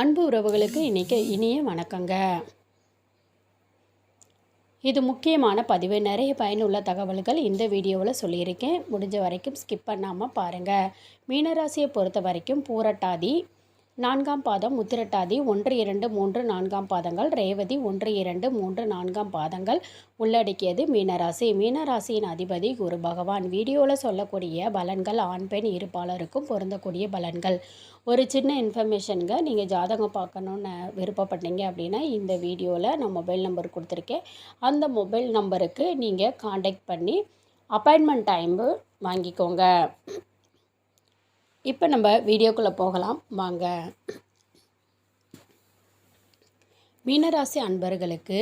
அன்பு உறவுகளுக்கு இன்றைக்கி இனிய வணக்கங்க. இது முக்கியமான பதிவு. நிறைய பயனுள்ள தகவல்கள் இந்த வீடியோவில் சொல்லியிருக்கேன். முடிஞ்ச வரைக்கும் ஸ்கிப் பண்ணாமல் பாருங்கள் மீனராசியை பொறுத்த வரைக்கும் பூரட்டாதி நான்காம் பாதம் உத்திரட்டாதி ஒன்று இரண்டு மூன்று நான்காம் பாதங்கள் ரேவதி ஒன்று இரண்டு மூன்று நான்காம் பாதங்கள் உள்ளடக்கியது மீனராசி. மீனராசியின் அதிபதி குரு பகவான். வீடியோவில் சொல்லக்கூடிய பலன்கள் ஆண் பெண் இருப்பாளருக்கும் பொருந்தக்கூடிய பலன்கள். ஒரு சின்ன இன்ஃபர்மேஷனுங்க. நீங்கள் ஜாதகம் பார்க்கணுன்னு விருப்பப்பட்டீங்க அப்படின்னா இந்த வீடியோவில் நான் மொபைல் நம்பர் கொடுத்துருக்கேன். அந்த மொபைல் நம்பருக்கு நீங்கள் காண்டாக்ட் பண்ணி அப்பாயின்மெண்ட் டைம் வாங்கிக்கோங்க. இப்போ நம்ம வீடியோக்குள்ளே போகலாம். வாங்க. மீனராசி அன்பர்களுக்கு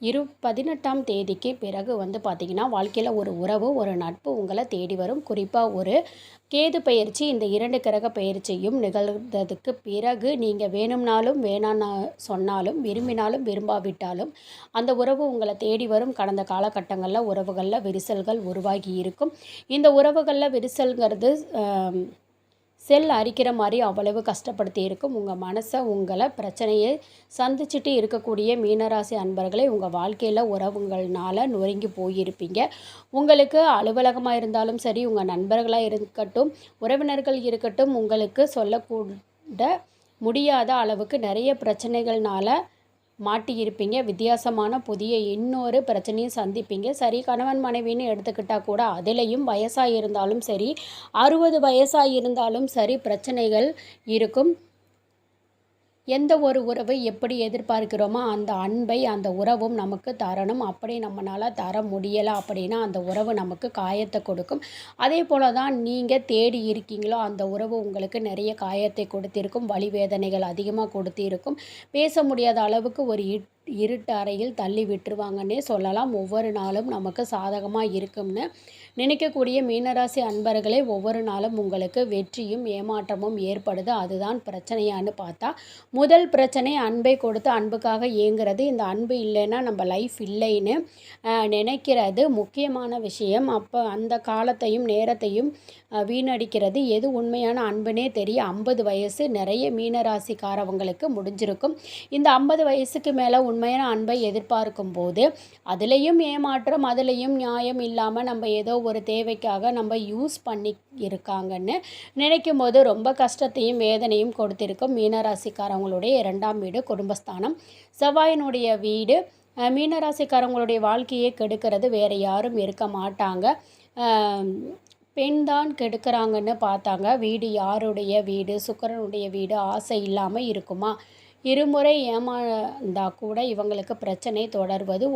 இரு பதினெட்டாம் தேதிக்கு பிறகு வந்து பார்த்திங்கன்னா வாழ்க்கையில் ஒரு உறவு ஒரு நட்பு உங்களை தேடி வரும். குறிப்பாக ஒரு கேது பயிற்சி இந்த இரண்டு கிரக பயிற்சியும் நிகழ்ந்ததுக்கு பிறகு நீங்கள் வேணும்னாலும் வேணான்னா சொன்னாலும் விரும்பினாலும் விரும்பாவிட்டாலும் அந்த உறவு உங்களை தேடி வரும். கடந்த காலகட்டங்களில் உறவுகளில் விரிசல்கள் உருவாகி இருக்கும். இந்த உறவுகளில் விரிசல்கிறது செல் அரிக்கிற மாதிரி அவ்வளவு கஷ்டப்படுத்தி இருக்கும். உங்கள் மனசை உங்களை பிரச்சனையை சந்திச்சுட்டு இருக்கக்கூடிய மீனராசி அன்பர்களை உங்கள் வாழ்க்கையில் உறவுங்களால் நொறுங்கி போயிருப்பீங்க. உங்களுக்கு அலுவலகமாக இருந்தாலும் சரி உங்கள் நண்பர்களாக இருக்கட்டும் உறவினர்கள் இருக்கட்டும் உங்களுக்கு சொல்லக்கூட முடியாத அளவுக்கு நிறைய பிரச்சனைகள்னால மாட்டியிருப்பீங்க. வித்தியாசமான புதிய இன்னொரு பிரச்சனையும் சந்திப்பீங்க. சரி கணவன் மனைவின்னு எடுத்துக்கிட்டால் கூட அதிலையும் வயசாக இருந்தாலும் சரி அறுபது வயசாக இருந்தாலும் சரி பிரச்சனைகள் இருக்கும். எந்த ஒரு உறவை எப்படி எதிர்பார்க்கிறோமோ அந்த அன்பை அந்த உறவும் நமக்கு தரணும். அப்படி நம்மளால் தர முடியலை அப்படின்னா அந்த உறவு நமக்கு காயத்தை கொடுக்கும். அதே போல் தான் நீங்கள் தேடி இருக்கீங்களோ அந்த உறவு உங்களுக்கு நிறைய காயத்தை கொடுத்திருக்கும். வழி வேதனைகள் அதிகமாக கொடுத்திருக்கும். பேச முடியாத அளவுக்கு ஒரு இருட்டு அறையில் தள்ளி விட்டுருவாங்கன்னே சொல்லலாம். ஒவ்வொரு நாளும் நமக்கு சாதகமாக இருக்கும்னு நினைக்கக்கூடிய மீனராசி அன்பர்களே ஒவ்வொரு நாளும் உங்களுக்கு வெற்றியும் ஏமாற்றமும் ஏற்படுது. அதுதான் பிரச்சனையான்னு பார்த்தா முதல் பிரச்சனை அன்பை கொடுத்து அன்புக்காக இயங்குறது இந்த அன்பு இல்லைன்னா நம்ம லைஃப் இல்லைன்னு நினைக்கிறது. முக்கியமான விஷயம் அப்போ அந்த காலத்தையும் நேரத்தையும் வீணடிக்கிறது. எது உண்மையான அன்புனே தெரிய ஐம்பது வயசு நிறைய மீனராசிக்காரவங்களுக்கு முடிஞ்சிருக்கும். இந்த ஐம்பது வயசுக்கு மேலே உண்மையான அன்பை எதிர்பார்க்கும் போது அதுலேயும் ஏமாற்றம் அதுலேயும் நியாயம் இல்லாமல் நம்ம ஏதோ ஒரு தேவைக்காக நம்ம யூஸ் பண்ணி இருக்காங்கன்னு நினைக்கும் போது ரொம்ப கஷ்டத்தையும் வேதனையும் கொடுத்திருக்கும் மீனராசிக்காரவங்களுடைய இரண்டாம் வீடு குடும்பஸ்தானம். செவ்வாயினுடைய வீடு மீனராசிக்காரவங்களுடைய வாழ்க்கையை கெடுக்கிறது வேறு யாரும் இருக்க மாட்டாங்க. பெண் தான் கெடுக்கிறாங்கன்னு பார்த்தாங்க. வீடு யாருடைய வீடு? சுக்கரனுடைய வீடு ஆசை இல்லாமல் இருக்குமா? இருமுறை ஏமாந்தா கூட இவங்களுக்கு பிரச்சனை தொடர்வது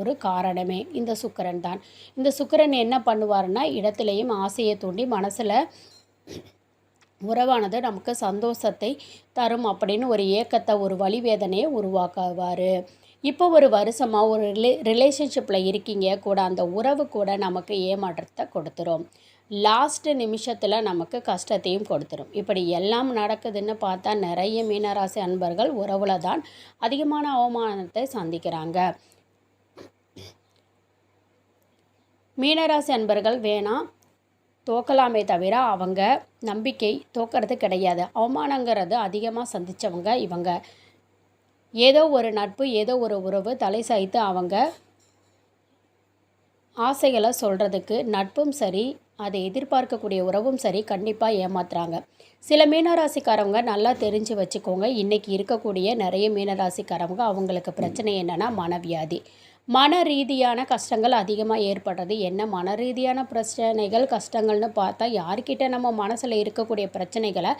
ஒரு காரணமே. இந்த சுக்கரன் தான். இந்த சுக்கரன் என்ன பண்ணுவார்னா இடத்துலையும் ஆசையை தூண்டி மனசில் உறவானது நமக்கு சந்தோஷத்தை தரும் அப்படின்னு ஒரு ஏக்கத்தை ஒரு வழிவேதனையை உருவாக்குவார். இப்போ ஒரு வருஷமாக ஒரு ரிலே ரிலேஷன்ஷிப்பில் இருக்கீங்க. கூட அந்த உறவு கூட நமக்கு ஏமாற்றத்தை கொடுத்துரும். லாஸ்ட்டு நிமிஷத்தில் நமக்கு கஷ்டத்தையும் கொடுத்துரும். இப்படி எல்லாம் நடக்குதுன்னு பார்த்தா நிறைய மீனராசி அன்பர்கள் உறவுல தான் அதிகமான அவமானத்தை சந்திக்கிறாங்க. மீனராசி அன்பர்கள் வேணாம் தோக்கலாமே தவிர அவங்க நம்பிக்கை தோக்கிறது கிடையாது. அவமானங்கிறது அதிகமாக சந்தித்தவங்க இவங்க. ஏதோ ஒரு நட்பு ஏதோ ஒரு உறவு தலை சாய்த்து அவங்க ஆசைகளை சொல்கிறதுக்கு நட்பும் சரி அதை எதிர்பார்க்கக்கூடிய உறவும் சரி கண்டிப்பாக ஏமாத்துறாங்க. சில மீனராசிக்காரவங்க நல்லா தெரிஞ்சு வச்சுக்கோங்க. இன்றைக்கி இருக்கக்கூடிய நிறைய மீனராசிக்காரவங்க அவங்களுக்கு பிரச்சனை என்னென்னா மனவியாதி. மன ரீதியான கஷ்டங்கள் அதிகமாக ஏற்படுறது. என்ன மன ரீதியான பிரச்சனைகள் கஷ்டங்கள்னு பார்த்தா யார்கிட்ட நம்ம மனசில் இருக்கக்கூடிய பிரச்சனைகளை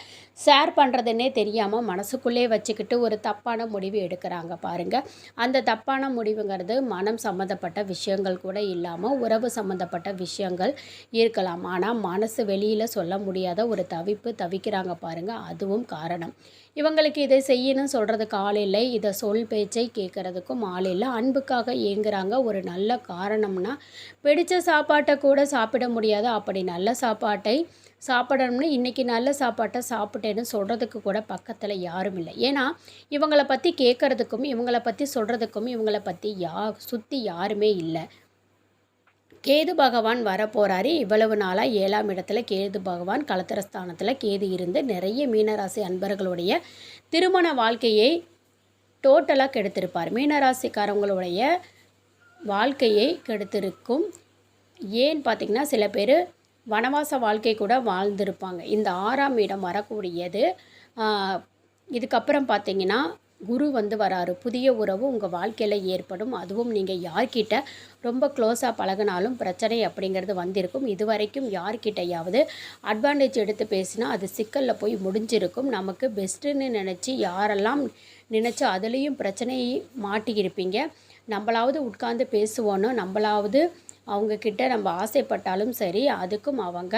ஷேர் பண்ணுறதுன்னே தெரியாமல் மனசுக்குள்ளே வச்சுக்கிட்டு ஒரு தப்பான முடிவு எடுக்கிறாங்க பாருங்கள் அந்த தப்பான முடிவுங்கிறது மனம் சம்மந்தப்பட்ட விஷயங்கள் கூட இல்லாமல் உறவு சம்மந்தப்பட்ட விஷயங்கள் இருக்கலாம். ஆனால் மனசு வெளியில் சொல்ல முடியாத ஒரு தவிப்பு தவிக்கிறாங்க பாருங்கள் அதுவும் காரணம். இவங்களுக்கு இதை செய்யணும் சொல்கிறதுக்கு ஆள் இல்லை. இதை சொல் பேச்சை கேட்குறதுக்கும் ஆள் இல்லை. அன்புக்காக அப்படிங்கிறாங்க. ஒரு நல்ல காரணம்னா பிடித்த சாப்பாட்டை கூட சாப்பிட முடியாது. அப்படி நல்ல சாப்பாட்டை சாப்பிடணும்னு இன்றைக்கி நல்ல சாப்பாட்டை சாப்பிட்டேன்னு சொல்கிறதுக்கு கூட பக்கத்தில் யாரும் இல்லை. ஏன்னா இவங்களை பற்றி கேட்குறதுக்கும் இவங்களை பற்றி சொல்கிறதுக்கும் இவங்களை பற்றி யா சுற்றி யாருமே இல்லை. கேது பகவான் வரப்போகிறாரு இவ்வளவு நாளாக ஏழாம் இடத்துல கேது பகவான் கலத்திரஸ்தானத்தில் கேது இருந்து நிறைய மீனராசி அன்பர்களுடைய திருமண வாழ்க்கையை டோட்டலாக கெடுத்திருப்பார். மீனராசிக்காரங்களுடைய வாழ்க்கையை கெடுத்திருக்கும். ஏன்னு பார்த்திங்கன்னா சில பேர் வனவாச வாழ்க்கை கூட வாழ்ந்திருப்பாங்க. இந்த ஆறாம் இடம் வரக்கூடியது. இதுக்கப்புறம் பார்த்திங்கன்னா குரு வந்து வராரு. புதிய உறவு உங்கள் வாழ்க்கையில் ஏற்படும். அதுவும் நீங்கள் யார்கிட்ட ரொம்ப க்ளோஸாக பழகினாலும் பிரச்சனை அப்படிங்கிறது வந்திருக்கும். இது வரைக்கும் யார்கிட்டையாவது அட்வான்டேஜ் எடுத்து பேசினா அது சிக்கலில் போய் முடிஞ்சிருக்கும். நமக்கு பெஸ்ட்டுன்னு நினச்சி யாரெல்லாம் நினச்சி அதுலேயும் பிரச்சனையை மாட்டியிருப்பீங்க. நம்மளாவது உட்காந்து பேசுவோன்னு நம்மளாவது அவங்கக்கிட்ட நம்ம ஆசைப்பட்டாலும் சரி அதுக்கும் அவங்க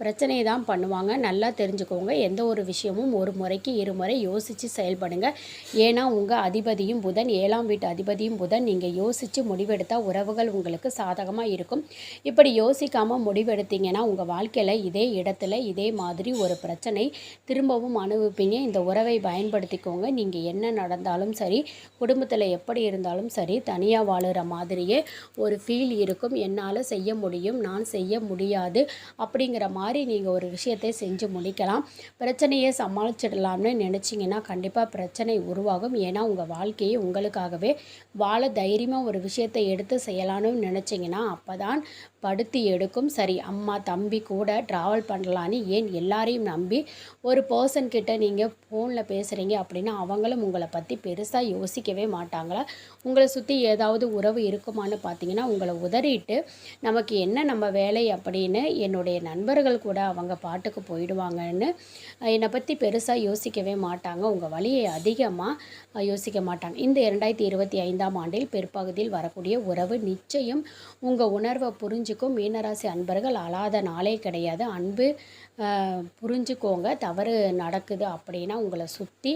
பிரச்சனையை தான் பண்ணுவாங்க. நல்லா தெரிஞ்சுக்கோங்க. எந்த ஒரு விஷயமும் ஒரு முறைக்கு இருமுறை யோசித்து செயல்படுங்க. ஏன்னா உங்கள் அதிபதியும் புதன் ஏழாம் வீட்டு அதிபதியும் புதன் நீங்கள் யோசித்து முடிவெடுத்தால் உறவுகள் உங்களுக்கு சாதகமாக இருக்கும். இப்படி யோசிக்காமல் முடிவெடுத்தீங்கன்னா உங்கள் வாழ்க்கையில் இதே இடத்துல இதே மாதிரி ஒரு பிரச்சனை திரும்பவும் அனுபவிப்பீங்க. இந்த உறவை பயன்படுத்திக்கோங்க. நீங்கள் என்ன நடந்தாலும் சரி குடும்பத்தில் எப்படி இருந்தாலும் சரி தனியாக வாழுகிற மாதிரியே ஒரு ஃபீல் இருக்கும். என்னால் செய்ய முடியும் நான் செய்ய முடியாது அப்படிங்கிற மாதிரி மாதிரி நீங்கள் ஒரு விஷயத்தை செஞ்சு முடிக்கலாம். பிரச்சனையை சமாளிச்சிடலாம்னு நினச்சிங்கன்னா கண்டிப்பாக பிரச்சனை உருவாகும். ஏன்னா உங்கள் வாழ்க்கையை உங்களுக்காகவே வாழ தைரியமாக ஒரு விஷயத்தை எடுத்து செய்யலான்னு நினச்சிங்கன்னா அப்போ தான் படுத்தி எடுக்கும். சரி அம்மா தம்பி கூட ட்ராவல் பண்ணலான்னு ஏன் எல்லாரையும் நம்பி ஒரு பர்சன் கிட்ட நீங்கள் ஃபோனில் பேசுகிறீங்க அப்படின்னா அவங்களும் உங்களை பற்றி பெருசாக யோசிக்கவே மாட்டாங்களா? உங்களை சுற்றி ஏதாவது உறவு இருக்குமான்னு பார்த்தீங்கன்னா உங்களை உதறிட்டு நமக்கு என்ன நம்ம வேலை? அப்படின்னு என்னுடைய நண்பர்கள் கூட அவங்க பாட்டுக்கு போயிடுவாங்கன்னு என்னை பற்றி பெருசாக யோசிக்கவே மாட்டாங்க. உங்கள் வழியை அதிகமாக யோசிக்க மாட்டாங்க. இந்த இரண்டாயிரத்தி இருபத்தி ஐந்தாம் ஆண்டில் பிற்பகுதியில் வரக்கூடிய உறவு நிச்சயம் உங்கள் உணர்வை புரிஞ்சுக்கும். மீனராசி அன்பர்கள் அழாத நாளே கிடையாது. அன்பு புரிஞ்சுக்கோங்க. தவறு நடக்குது அப்படின்னா உங்களை சுற்றி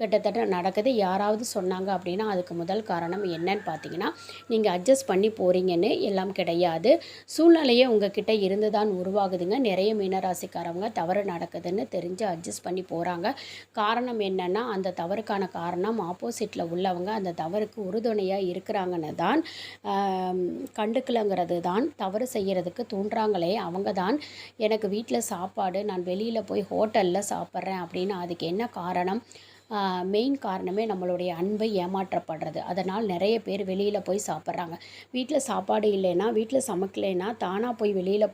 கிட்டத்தட்ட நடக்குது. யாராவது சொன்னாங்க அப்படின்னா அதுக்கு முதல் காரணம் என்னன்னு பார்த்தீங்கன்னா நீங்கள் அட்ஜஸ்ட் பண்ணி போகிறீங்கன்னு எல்லாம் கிடையாது. சூழ்நிலையே உங்ககிட்ட இருந்து தான் உருவாகுதுங்க. நிறைய மீனராசிக்காரவங்க தவறு நடக்குதுன்னு தெரிஞ்சு அட்ஜஸ்ட் பண்ணி போகிறாங்க காரணம் என்னென்னா அந்த தவறுக்கான காரணம் ஆப்போசிட்டில் உள்ளவங்க அந்த தவறுக்கு உறுதுணையாக இருக்கிறாங்கன்னு தான் கண்டுக்கலங்கிறது தான். தவறு செய்கிறதுக்கு தூண்டுறாங்களே அவங்க தான். எனக்கு வீட்டில் சாப்பாடு நான் வெளியில் போய் ஹோட்டலில் சாப்பிட்றேன் அப்படின்னு அதுக்கு என்ன காரணம்? மெயின் காரணமே நம்மளுடைய அன்பை ஏமாற்றப்படுறது. அதனால் நிறைய பேர் வெளியில் போய் சாப்பிட்றாங்க. வீட்டில் சாப்பாடு இல்லைன்னா வீட்டில் சமைக்கலைன்னா தானாக போய் வெளியில்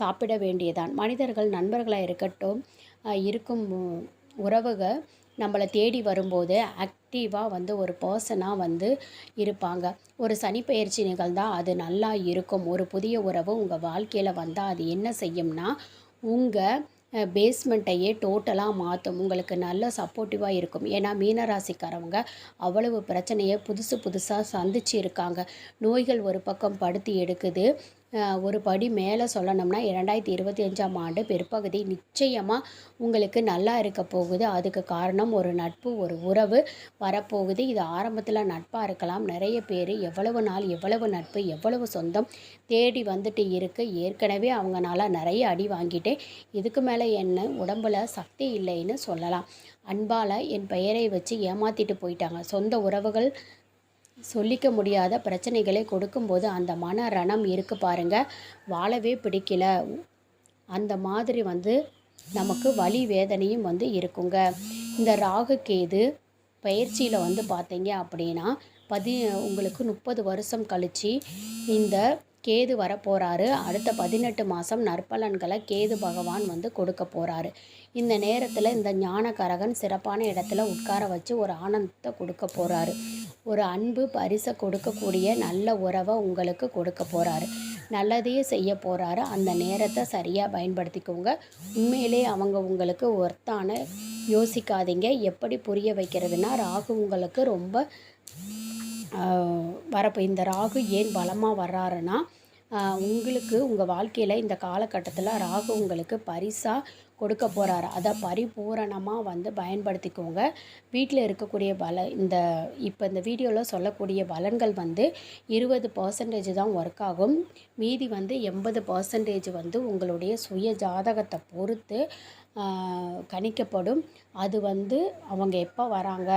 சாப்பிட வேண்டியதான் மனிதர்கள் நண்பர்களாக இருக்கட்டும் இருக்கும் உறவுகள் நம்மளை தேடி வரும்போது ஆக்டிவாக வந்து ஒரு பர்சனாக வந்து இருப்பாங்க. ஒரு சனிப்பெயர்ச்சி நிகழ்ந்தால் அது நல்லா இருக்கும். ஒரு புதிய உறவு உங்கள் வாழ்க்கையில் வந்தால் அது என்ன செய்யும்னா உங்கள் பேஸ்மெண்ட்டையே டோட்டலாக மாற்றும் உங்களுக்கு நல்ல சப்போர்ட்டிவாக இருக்கும். ஏன்னா மீனராசிக்காரவங்க அவ்வளவு பிரச்சனையை புதுசு புதுசாக சந்திச்சு இருக்காங்க நோய்கள் ஒரு பக்கம் படுத்தி எடுக்குது. ஒரு படி மேலே சொல்லணும்னா இரண்டாயிரத்தி இருபத்தி அஞ்சாம் ஆண்டு பிற்பகுதி நிச்சயமாக உங்களுக்கு நல்லா இருக்க போகுது. அதுக்கு காரணம் ஒரு நட்பு ஒரு உறவு வரப்போகுது. இது ஆரம்பத்தில் நட்பாக இருக்கலாம். நிறைய பேர் எவ்வளவு நாள் எவ்வளவு நட்பு எவ்வளவு சொந்தம் தேடி வந்துட்டு இருக்குது ஏற்கனவே அவங்களால நிறைய அடி வாங்கிட்டு இதுக்கு மேலே என்ன உடம்புல சக்தி இல்லைன்னு சொல்லலாம். அன்பால் என் பெயரை வச்சு ஏமாற்றிட்டு போயிட்டாங்க. சொந்த உறவுகள் சொல்லிக்க முடியாத பிரச்சனைகளை கொடுக்கும்போது அந்த மன ரணம் இருக்குது பாருங்கள் வாழவே பிடிக்கல. அந்த மாதிரி வந்து நமக்கு வலி வேதனையும் வந்து இருக்குங்க. இந்த ராகு கேது பயிற்சியில் வந்து பார்த்தீங்க அப்படின்னா பதி உங்களுக்கு முப்பது வருஷம் கழித்து இந்த கேது வரப்போகிறாரு அடுத்த பதினெட்டு மாதம் நற்பலன்களை கேது பகவான் வந்து கொடுக்க போகிறாரு இந்த நேரத்தில் இந்த ஞானகரகன் சிறப்பான இடத்துல உட்கார வச்சு ஒரு ஆனந்தத்தை கொடுக்க போகிறாரு ஒரு அன்பு பரிசை கொடுக்கக்கூடிய நல்ல உறவை உங்களுக்கு கொடுக்க போகிறாரு நல்லதையே செய்ய போகிறாரு அந்த நேரத்தை சரியாக பயன்படுத்திக்கோங்க. உண்மையிலே அவங்க உங்களுக்கு ஒர்த்தான யோசிக்காதீங்க. எப்படி புரிய வைக்கிறதுனா ராகு உங்களுக்கு ரொம்ப வரப்போ இந்த ராகு ஏன் பலமாக வர்றாருன்னா உங்களுக்கு உங்கள் வாழ்க்கையில் இந்த காலகட்டத்தில் ராகு உங்களுக்கு பரிசாக கொடுக்க போகிறாரு அதை பரிபூரணமாக வந்து பயன்படுத்திக்கோங்க. வீட்டில் இருக்கக்கூடிய பல இந்த இப்போ இந்த வீடியோவில் சொல்லக்கூடிய பலன்கள் வந்து இருபது பர்சன்டேஜ் தான் ஒர்க் ஆகும். மீதி வந்து எண்பது பர்சன்டேஜ் வந்து உங்களுடைய சுய ஜாதகத்தை பொறுத்து கணிக்கப்படும். அது வந்து அவங்க எப்போ வராங்க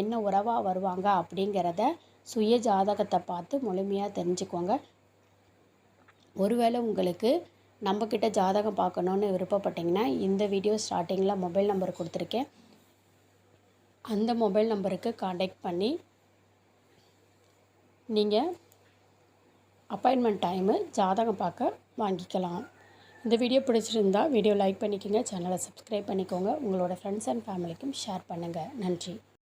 என்ன உறவாக வருவாங்க அப்படிங்கிறத சுய ஜாதகத்தை பார்த்து முழுமையாக தெரிஞ்சுக்கோங்க. ஒருவேளை உங்களுக்கு நம்மக்கிட்ட ஜாதகம் பார்க்கணுன்னு விருப்பப்பட்டிங்கன்னா இந்த வீடியோ ஸ்டார்டிங்கில் மொபைல் நம்பர் கொடுத்துருக்கேன். அந்த மொபைல் நம்பருக்கு காண்டாக்ட் பண்ணி நீங்கள் அப்பாயின்மெண்ட் டைமு ஜாதகம் பார்க்க வாங்கிக்கலாம். இந்த வீடியோ பிடிச்சிருந்தா வீடியோ லைக் பண்ணிக்கோங்க சேனலை சப்ஸ்கிரைப் பண்ணிக்கோங்க. உங்களோட ஃப்ரெண்ட்ஸ் அண்ட் ஃபேமிலிக்கும் ஷேர் பண்ணுங்கள் நன்றி.